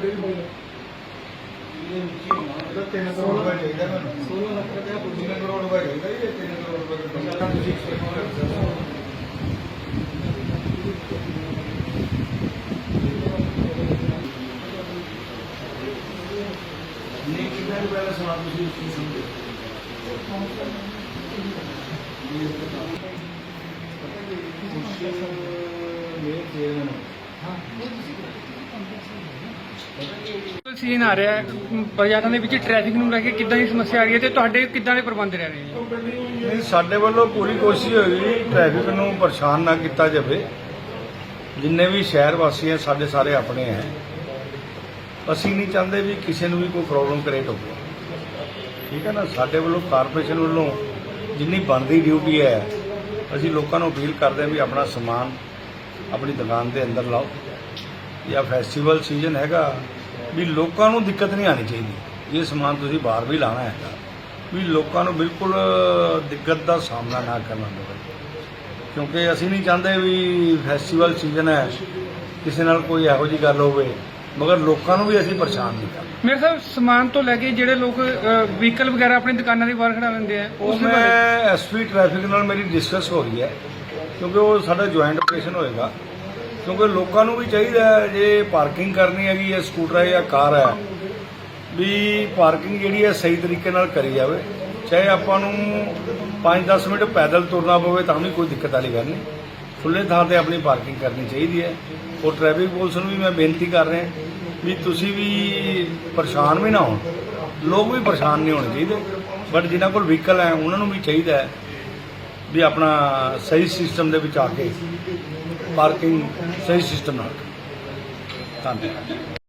ਤੁਹਾਡੇ ਵੀ ਹੋਏ ਇਹਦਾ 3 ਕਰੋੜ ਰੁਪਏ ਚਾਹੀਦਾ ਮੈਨੂੰ 16 ਲੱਖ ਰੁਪਏ ਪੁੱਜੀ 3 ਕਰੋੜ ਰੁਪਏ ਚਾਹੀਦਾ ਜੀ 3 ਕਰੋੜ ਰੁਪਏ ਦਾ ਤੁਸੀਂ ਨਹੀਂ ਕਿੰਨਾ ਰੁਪਏ ਦਾ ਸਮਾਨ ਤੁਸੀਂ ਕੀ ਸਮਝਦੇ ਮੇਰੇ ਚੇਅਰਮੈਨ ਸੀਨ ਆ ਰਿਹਾ ਹੈ। ਬਾਜ਼ਾਰਾਂ ਦੇ ਵਿੱਚ ਟ੍ਰੈਫਿਕ ਨੂੰ ਲੈ ਕੇ ਕਿੱਦਾਂ ਦੀ ਸਮੱਸਿਆ ਆ ਰਹੀ ਹੈ ਤੇ ਤੁਹਾਡੇ ਕਿੱਦਾਂ ਦੇ ਪ੍ਰਬੰਧ ਰਹਿ ਰਹੇ ਨੇ? ਨਹੀਂ, ਸਾਡੇ ਵੱਲੋਂ ਪੂਰੀ ਕੋਸ਼ਿਸ਼ ਹੋਈ ਟ੍ਰੈਫਿਕ ਨੂੰ ਪਰੇਸ਼ਾਨ ਨਾ ਕੀਤਾ ਜਾਵੇ। ਜਿੰਨੇ ਵੀ ਸ਼ਹਿਰ ਵਾਸੀ ਹੈ ਸਾਡੇ ਸਾਰੇ ਆਪਣੇ ਹੈ ਅਸੀਂ ਨਹੀਂ ਚਾਹੁੰਦੇ ਵੀ ਕਿਸੇ ਨੂੰ ਵੀ ਕੋਈ ਪ੍ਰੋਬਲਮ ਕ੍ਰੀਏਟ ਹੋਵੇ। ਠੀਕ ਹੈ ਨਾ? ਸਾਡੇ ਵੱਲੋਂ ਕਾਰਪੋਰੇਸ਼ਨ ਵੱਲੋਂ ਜਿੰਨੀ ਬਣਦੀ ਡਿਊਟੀ ਹੈ, ਅਸੀਂ ਲੋਕਾਂ ਨੂੰ ਅਪੀਲ ਕਰਦੇ ਹਾਂ ਵੀ ਆਪਣਾ ਸਮਾਨ ਆਪਣੀ ਦੁਕਾਨ ਦੇ ਅੰਦਰ ਲਾਓ। ਜਾਂ ਫੈਸਟੀਵਲ ਸੀਜ਼ਨ ਹੈਗਾ ਵੀ ਲੋਕਾਂ ਨੂੰ ਦਿੱਕਤ ਨਹੀਂ ਆਣੀ ਚਾਹੀਦੀ। ਇਹ ਸਮਾਨ ਤੁਸੀਂ ਬਾਹਰ ਵੀ ਲਾਣਾ ਹੈਗਾ। ਵੀ ਲੋਕਾਂ ਨੂੰ ਬਿਲਕੁਲ ਦਿੱਕਤ ਦਾ ਸਾਹਮਣਾ ਨਾ ਕਰਨਾ ਪਵੇ। ਕਿਉਂਕਿ ਅਸੀਂ ਨਹੀਂ ਚਾਹੁੰਦੇ ਵੀ ਫੈਸਟੀਵਲ ਸੀਜ਼ਨ ਹੈ ਕਿਸੇ ਨਾਲ ਕੋਈ ਇਹੋ ਜਿਹੀ ਗੱਲ ਹੋਵੇ। ਮਗਰ ਲੋਕਾਂ ਨੂੰ ਵੀ ਅਸੀਂ ਪਰੇਸ਼ਾਨ ਨਹੀਂ ਕਰਨਾ ਮੇਰੇ ਸਾਹਿਬ ਸਮਾਨ ਤੋਂ ਲੈ ਕੇ ਜਿਹੜੇ ਲੋਕ ਵਹੀਕਲ ਵਗੈਰਾ ਆਪਣੀ ਦੁਕਾਨਾਂ ਦੇ ਬਾਹਰ ਖੜਾ ਲੈਂਦੇ ਆ ਉਸ ਮੈਂ ਐਸਪੀ ਟ੍ਰੈਫਿਕ ਨਾਲ ਮੇਰੀ ਡਿਸਕਸ ਹੋ ਰਹੀ ਹੈ। ਕਿਉਂਕਿ ਉਹ ਸਾਡਾ ਜੁਆਇੰਟ ਆਪਰੇਸ਼ਨ ਹੋਏਗਾ। ਕਿਉਂਕਿ ਲੋਕਾਂ ਨੂੰ ਵੀ ਚਾਹੀਦਾ ਜੇ ਪਾਰਕਿੰਗ ਕਰਨੀ ਹੈਗੀ ਹੈ, ਸਕੂਟਰ ਹੈ ਜਾਂ ਕਾਰ ਹੈ, ਵੀ ਪਾਰਕਿੰਗ ਜਿਹੜੀ ਹੈ ਸਹੀ ਤਰੀਕੇ ਨਾਲ ਕਰੀ ਜਾਵੇ। ਚਾਹੇ ਆਪਾਂ ਨੂੰ 5-10 ਮਿੰਟ ਪੈਦਲ ਤੁਰਨਾ ਪਵੇ ਤਾਂ ਵੀ ਕੋਈ ਦਿੱਕਤ ਵਾਲੀ ਗੱਲ ਨਹੀਂ। ਖੁੱਲੇ ਥਾਂ ਤੇ ਆਪਣੀ ਪਾਰਕਿੰਗ ਕਰਨੀ ਚਾਹੀਦੀ ਹੈ। ਔਰ ਟ੍ਰੈਫਿਕ ਪੁਲਿਸ ਨੂੰ ਵੀ ਮੈਂ ਬੇਨਤੀ ਕਰ ਰਿਹਾ ਵੀ ਤੁਸੀਂ ਵੀ ਪਰੇਸ਼ਾਨ ਵੀ ਨਾ ਹੋਣ। ਲੋਕ ਵੀ ਪਰੇਸ਼ਾਨ ਨਹੀਂ ਹੋਣੇ ਚਾਹੀਦੇ। ਬਟ ਜਿਨ੍ਹਾਂ ਕੋਲ ਵਹੀਕਲ ਹੈ, ਉਹਨਾਂ ਨੂੰ ਵੀ ਚਾਹੀਦਾ ਹੈ ਵੀ ਆਪਣਾ ਸਹੀ ਸਿਸਟਮ ਦੇ ਵਿੱਚ ਆ ਕੇ ਪਾਰਕਿੰਗ ਸਹੀ ਸਿਸਟਮ ਨਾਲ। ਧੰਨਵਾਦ।